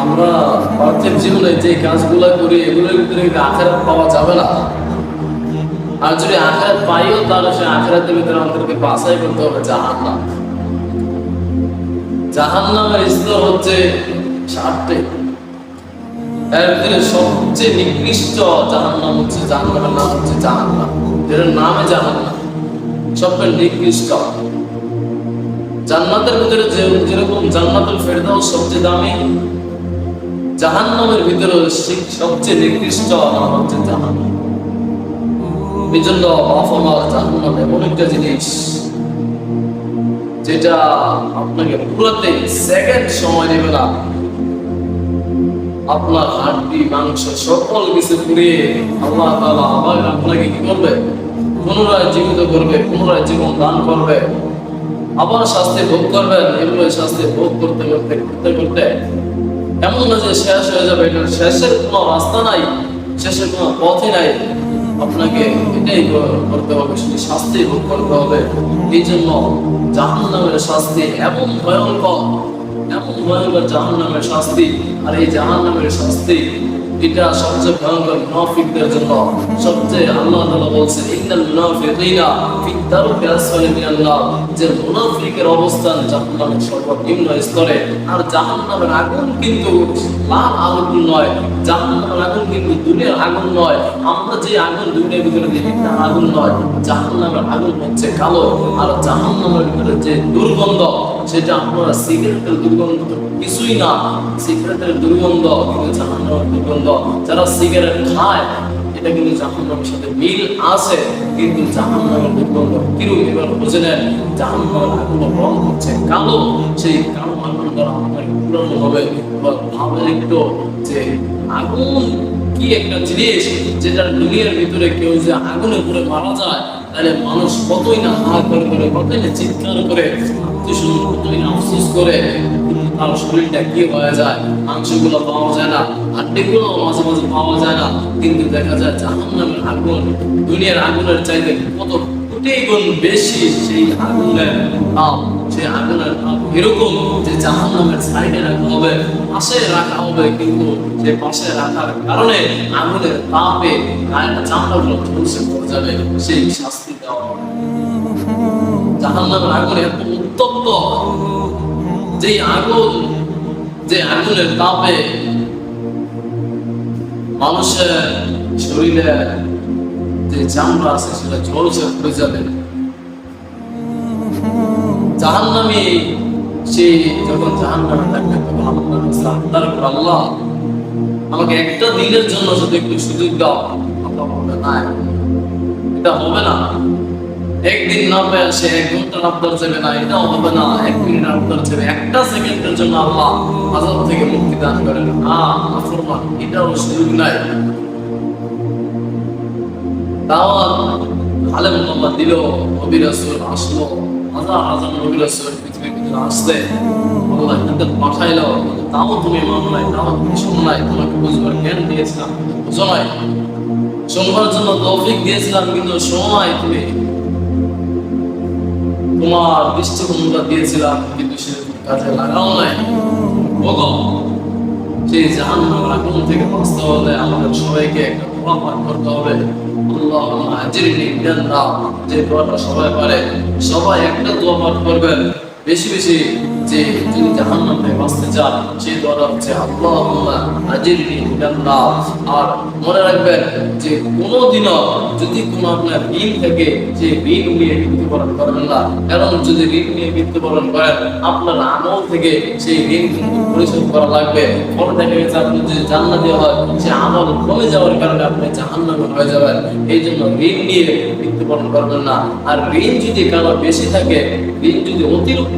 আমরা পার্থিব জীবনে যে কাজগুলো করি, এগুলোর ভিতরে কিন্তু আখেরাত পাওয়া যাবে না। আর যদি আখেরাত পাইও, তাহলে সে আখেরাতের ভিতরে আমাদেরকে বাছাই করতে হবে জাহান্নাম। জাহান্নামের স্তর হচ্ছে ষাটটি এর ভিতরে সবচেয়ে নিকৃষ্ট জাহান্নাম হচ্ছে, জাহান্নামের নাম হচ্ছে জাহান্নাম। এর নামে সবচেয়ে নিকৃষ্ট। জান্নাতের ভিতরে যেরকম জান্নাতুল ফেরদাউস সবচেয়ে দামি জাহান্নামের ভিতরে সবচেয়ে নিকৃষ্ট নাম হচ্ছে জাহান্নাম। এই জন্য এমন একটা জিনিস যেটা আপনাকে সেকেন্ড সময় নেবে না। আপনার হাড্ডি, মাংস সকল কিছু পুড়িয়ে আল্লাহ তাআলা আবার আপনাকে কি করবে? পুনরায় জীবিত করবে, পুনরায় জীবন দান করবে। আবার শাস্তি ভোগ করবেন এগুলো শাস্তি ভোগ করতে করতে করতে করতে এমন না যে শেষ হয়ে যাবে এটা শেষের কোনো রাস্তা নাই, শেষের কোনো পথই নাই। আপনাকে এটাই করতে হবে শুধু শাস্তি ভোগ করতে হবে। এই জন্য জাহান নামের শাস্তি এমন ভয়ঙ্কর এমন ভয়ঙ্কর জাহান নামের শাস্তি, আর এই জাহান নামের শাস্তি এটা সবচেয়ে ভয়ঙ্কর মুনাফিকদের জন্য সবচেয়ে আল্লাহ তাআলা বলছেন, ইন্নাল মুনাফিকিনা ফি দারকি আসফালি মিনান নার যে মুনাফিকের অবস্থান জাহান্নামের সর্বনিম্ন স্তরে, আর জাহান্নামের আগুন কিন্তু লাল আগুন নয়, জাহান্নামের আগুন কিন্তু দুনিয়ার আগুন নয়। আমরা যে আগুন দুনিয়ার ভিতরে দেখি তা আগুন নয়। জাহান্নামের আগুন হচ্ছে কালো, আর জাহান্নামের ভিতরে যে দুর্গন্ধ, সেটা আমরা সিগারেটের দুর্গন্ধ কিছুই না। সিগারেটের দুর্গন্ধ, কিন্তু জাহান্নামের দুর্গন্ধ, যারা সিগারেট খায়, এটা কিন্তু জাহান্নামের সাথে মিল আছে, কিন্তু জাহান্নামের দুর্গন্ধ কিরূপ? এবার বুঝে নেন, জাহান্নামের আগুন রং হচ্ছে কালো। সেই কালো আগুন দ্বারা পুরানো হবে। এবার ভাবেন একটু যে আগুন কি একটা জিনিস যেটা দুনিয়ার ভিতরে কেউ যে আগুনে পুড়ে মারা যায়, তাহলে মানুষ কতই না হাহাকার করে কতই না চিৎকার করে আত্মীয় কতই না আফসোস করে তার শরীরটা যায়, মাংসগুলো পাওয়া যায় না, হাড্ডিগুলো মাঝে মাঝে পাওয়া যায় না, কিন্তু দেখা যায় জাহান্নামের আগুন, দুনিয়ার আগুনের চাইতে কত কোটি গুণ বেশি সেই আগুনের তাপ, সেই আগুনের তাপ এরকম যে জাহান্নামের সাইডে রাখা হবে, পাশে রাখা হবে, কিন্তু সে পাশে রাখার কারণে আগুনের তাপে গায়ের চামড়াগুলো ঝলসে পড়ে যাবে, সেই শাস্তি দেওয়া হবে। জাহান্নামের আগুন এত উত্তপ্ত যে আগুন, যে আগুনের তাপে মানুষের শরীরে যে চামড়া আছে, সেটা ঝলসে পড়ে যাবে। জাহান্নামী, সে যখন জাহান্নামে থাকবে, তখন আল্লাহ আমাকে একটা দিনের জন্য শুধু একটু সুযোগ দাও। আল্লাহ বলবে না, এটা হবে না। একদিন না পেয়ে সে এক ঘণ্টার আবদার চাইবে না, এটাও হবে না। এক মিনিট আবদার চাইবে একটা সেকেন্ডের জন্য আল্লাহ আজাব থেকে মুক্তি দান করেন। না আফরমান এটাও সুযোগ নাই। দাওয়াত আলেম মোহাম্মদ দিল, নবী আসলো। হাজার হাজার নবী রাসূল পৃথিবীর ভিতরে আসলে আল্লাহ তাকে পাঠাইলো। তাও তুমি মানো নাই তাও তুমি শোনো নাই, তোমাকে বুঝবার জ্ঞান দিয়েছিলাম। বুঝো নাই। জন্য তৌফিক দিয়েছিলাম, কিন্তু শোনো তুমি। তোমার দৃষ্টিভঙ্গিটা দিয়েছিলাম, কিন্তু সে কাজে লাগাও নাই। বলো সেই জাহান্নামের আগুন থেকে বাঁচতে হলে আমাদের সবাইকে একটা দোয়া করতে হবে। যে সবাই পারে, সবাই একটা দোয়া পাঠ করবেন। বেশি বেশি যে যদি জাহান্নাম বাঁচতে চান হচ্ছে মিনান আর মনে রাখবেন যে কোনোদিনও যদি কোনো আপনার ঋণ থেকে যে ঋণ নিয়ে মৃত্যুবরণ করবেন না, কারণ যদি ঋণ নিয়ে মৃত্যুবরণ করেন, আপনার আমল থেকে সেই ঋণ পরিশোধ করা লাগবে। পরে দেখা গেছে আপনি যদি জান্নাতি হয় সে আমল কমে যাওয়ার কারণে আপনি জাহান্নামে হয়ে যাবেন। এই জন্য ঋণ নিয়ে মৃত্যুবরণ করবেন না। আর ঋণ যদি কারও বেশি থাকে, ঋণ যদি অতিরিক্ত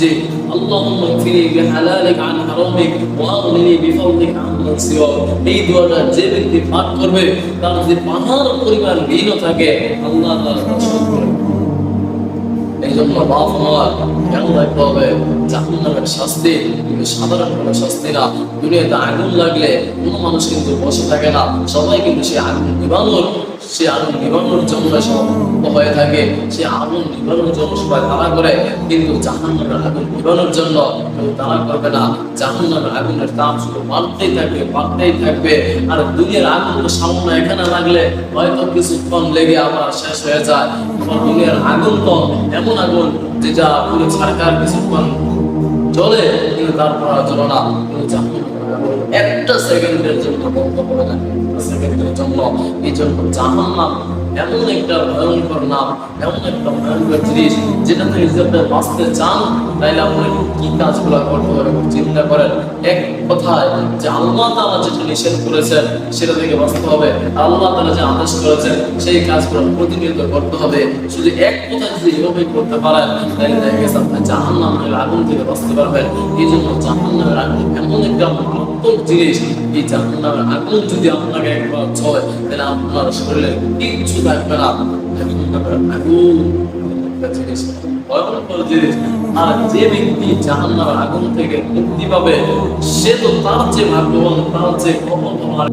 যে اللهم اكفني بحلالك عن حرامك واغنني بفضلك عمن سواك এই দোয়াটা যে ব্যক্তি পাঠ করবে তার যদি পাহাড় পরিমাণ ঋণও থাকে আল্লাহ তাআলা জন্য বাপ মার কেন রাখতে হবে জাহান্নামের শাস্তি, কিন্তু সাধারণ কোনো শাস্তি না। দুনিয়াতে আগুন লাগলে কোনো মানুষ কিন্তু বসে থাকে না। সবাই কিন্তু সে আগুন নিবানোর সে আগুন নিবানোর জন্য হয়ে থাকে। সে আগুন নিবানোর জন্য সবাই তাড়া করে, কিন্তু জাহান্নামের আগুন নিবানোর জন্য কেউ তাড়া করবে না। জাহান্নামের আগুনের তাপ শুধু বাড়তেই থাকবে বাড়তেই থাকবে। আর দুনিয়ার আগুন তো সামনে এখানে লাগলে হয়তো কিছুক্ষণ লেগে আবার শেষ হয়ে যায়। দুনিয়ার আগুন তো এমন আগুন যে যা পুরো ছাড়কার কিছুক্ষণ চলে কিন্তু তারপর আর চলে না একটা সেকেন্ডের জন্য বন্ধ করে দেয়। সেকেন্ডের জন্য এই জন্য জাহান্নাম এমন একটা ভয়ঙ্কর নাম, এমন একটা ভয়ঙ্কর জিনিস যেটা থেকে যদি আপনি বাঁচতে চান তাহলে আপনাকে কি কাজগুলো করতে হবে চিন্তা করেন। এক কথায়, যে আল্লাহ তাআলা যেটা নিষেধ করেছেন, সেটা থেকে বাঁচতে হবে। আল্লাহ তাআলা যে আদেশ করেছেন, সেই কাজগুলো প্রতিনিয়ত করতে হবে। শুধু এক কথা যদি এভাবে করতে পারেন তাহলে দেখা গেছে আপনি জাহান্নামের আগুন থেকে বাঁচতে পারবেন। এই জন্য জাহান্নামের আগুন এমন একটা মারাত্মক জিনিস, এই জাহান্নামের আগুন যদি আপনাকে একবার ছয় তাহলে আপনার শরীরে কিচ্ছু যে আগুন থেকে পাবে সে তো তার চেয়ে ভাগ্যবান তার চেয়ে কখন তোমার